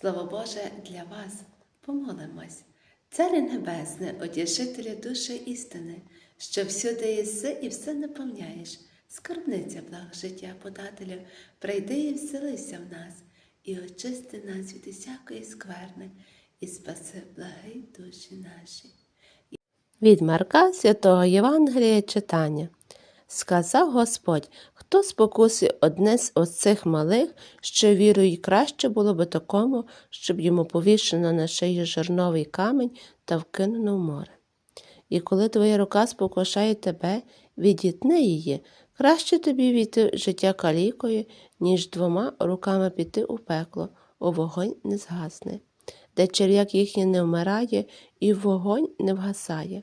Слово Боже для вас помолимось. Царе Небесне, одішителю душі істини, що всюди єси і все наповняєш, скарбниця благ життя подателю, прийди і вселися в нас, і очисти нас від усякої скверни, і спаси благи душі наші. Від Марка Святого Євангелія читання. Сказав Господь, хто спокусить одне з оцих малих, що вірують, краще було би такому, щоб йому повішено на шиї жерновий камінь та вкинено в море. І коли твоя рука спокушає тебе, відітни її, краще тобі війти в життя калікою, ніж двома руками піти у пекло, у вогонь не згасне, де черв'як їхній не вмирає, і вогонь не вгасає.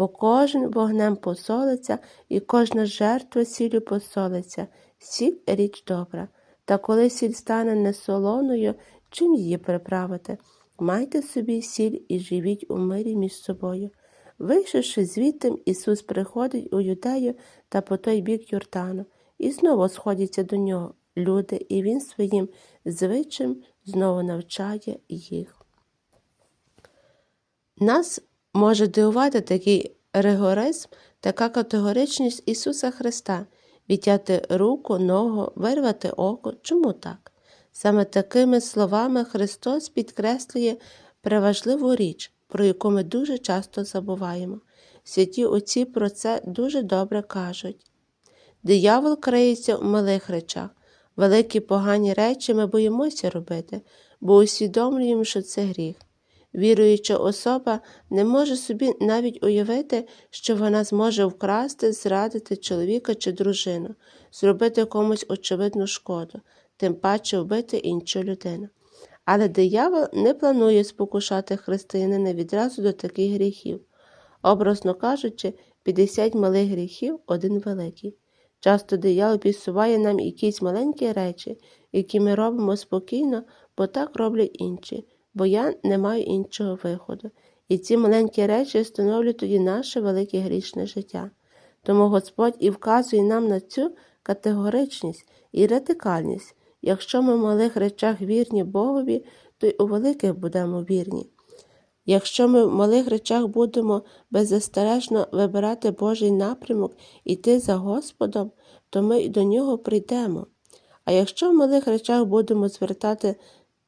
бо кожен вогнем посолиться, і кожна жертва сіллю посолиться. Сіль річ добра. Та коли сіль стане несолоною, чим її приправити? Майте собі сіль і живіть у мирі між собою. Вийшовши звідти, Ісус приходить у юдею та по той бік Йордану, і знову сходяться до нього люди, і Він своїм звичаєм знову навчає їх. Нас може дивувати такий ригоризм, така категоричність Ісуса Христа відтяти руку, ногу, вирвати око. Чому так? Саме такими словами Христос підкреслює преважливу річ, про яку ми дуже часто забуваємо. Святі отці про це дуже добре кажуть. Диявол криється в малих речах. Великі погані речі ми боїмося робити, бо усвідомлюємо, що це гріх. Віруюча особа не може собі навіть уявити, що вона зможе вкрасти, зрадити чоловіка чи дружину, зробити комусь очевидну шкоду, тим паче вбити іншу людину. Але диявол не планує спокушати християнина відразу до таких гріхів. Образно кажучи, 50 малих гріхів один великий. Часто диявол підсуває нам якісь маленькі речі, які ми робимо спокійно, бо так роблять інші бо я не маю іншого виходу, і ці маленькі речі становлять тоді наше велике грішне життя. Тому Господь і вказує нам на цю категоричність і радикальність. Якщо ми в малих речах вірні Богові, то й у великих будемо вірні. Якщо ми в малих речах будемо беззастережно вибирати Божий напрямок і йти за Господом, то ми й до нього прийдемо. А якщо в малих речах будемо звертати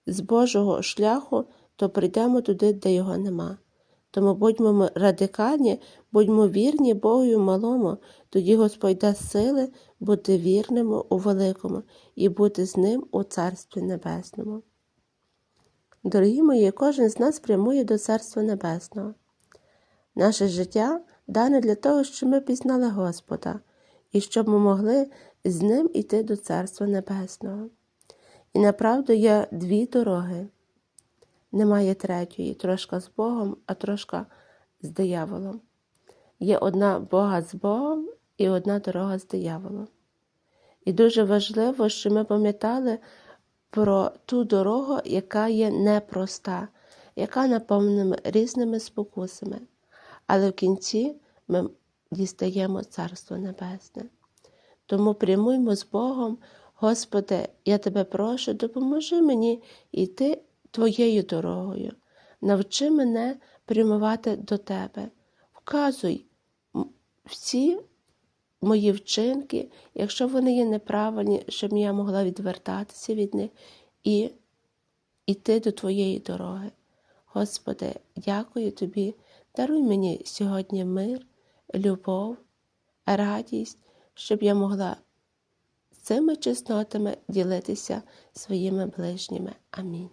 з Божого шляху, то прийдемо туди, де його нема. Тому будьмо радикальні, будьмо вірні Богу малому, тоді Господь дасть сили бути вірними у великому і бути з ним у Царстві Небесному. Дорогі мої, кожен з нас прямує до Царства Небесного. Наше життя дане для того, щоб ми пізнали Господа і щоб ми могли з ним іти до Царства Небесного. І направду є дві дороги. Немає третьої, трошка з Богом, а трошка з дияволом. Є одна Бога з Богом і одна дорога з дияволом. І дуже важливо, щоб ми пам'ятали про ту дорогу, яка є непроста, яка наповнена різними спокусами. Але в кінці ми дістаємо Царство Небесне. Тому прямуймо з Богом. Господи, я тебе прошу, допоможи мені йти Твоєю дорогою, навчи мене прямувати до Тебе, вказуй всі мої вчинки, якщо вони є неправильні, щоб я могла відвертатися від них і йти до Твоєї дороги. Господи, дякую Тобі, даруй мені сьогодні мир, любов, радість, щоб я могла цими чеснотами ділитися своїми ближніми. Амінь.